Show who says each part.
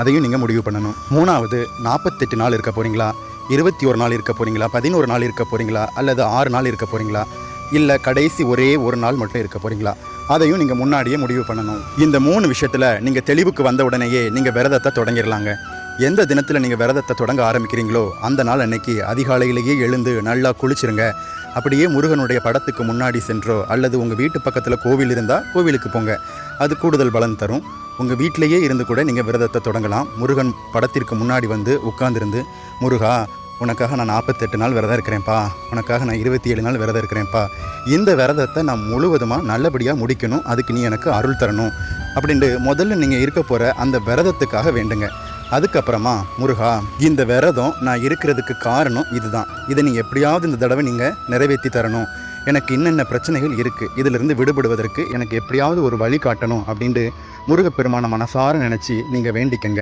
Speaker 1: அதையும் நீங்கள் முடிவு பண்ணணும். மூணாவது நாற்பத்தெட்டு நாள் இருக்க போகிறீங்களா இருபத்தி ஒரு நாள் இருக்க போகிறீங்களா பதினோரு நாள் இருக்க போகிறீங்களா அல்லது ஆறு நாள் இருக்க போகிறீங்களா இல்லை கடைசி ஒரே ஒரு நாள் மட்டும் இருக்க போகிறீங்களா அதையும் நீங்கள் முன்னாடியே முடிவு பண்ணணும். இந்த மூணு விஷயத்தில் நீங்கள் தெளிவுக்கு வந்த உடனேயே நீங்கள் விரதத்தை தொடங்கிடலாங்க எந்த தினத்தில் நீங்கள் விரதத்தை தொடங்க ஆரம்பிக்கிறீங்களோ அந்த நாள் அன்னைக்கு அதிகாலையிலேயே எழுந்து நல்லா குளிச்சிருங்க. அப்படியே முருகனுடைய படத்துக்கு முன்னாடி சென்றோ அல்லது உங்கள் வீட்டு பக்கத்தில் கோவில் இருந்தால் கோவிலுக்கு போங்க. அது கூடுதல் பலன் தரும். உங்கள் வீட்டிலேயே இருந்து கூட நீங்கள் விரதத்தை தொடங்கலாம். முருகன் படத்திற்கு முன்னாடி வந்து உட்காந்துருந்து முருகா உனக்காக நான் நாற்பத்தெட்டு நாள் விரதம் இருக்கிறேன்ப்பா. உனக்காக நான் இருபத்தி ஏழு நாள் விரதம் இருக்கிறேன்ப்பா. இந்த விரதத்தை நான் முழுவதுமாக நல்லபடியாக முடிக்கணும். அதுக்கு நீ எனக்கு அருள் தரணும். அப்படின்ட்டு முதல்ல நீங்கள் இருக்க போகிற அந்த விரதத்துக்காக வேண்டுங்க. அதுக்கப்புறமா முருகா இந்த விரதம் நான் இருக்கிறதுக்கு காரணம் இதுதான். இதை நீ எப்படியாவது இந்த தடவை நீங்கள் நிறைவேற்றி தரணும். எனக்கு என்னென்ன பிரச்சனைகள் இருக்குது இதிலிருந்து விடுபடுவதற்கு எனக்கு எப்படியாவது ஒரு வழி காட்டணும். அப்படின்ட்டு முருகப்பெருமான மனசார நினச்சி நீங்கள் வேண்டிக்கங்க.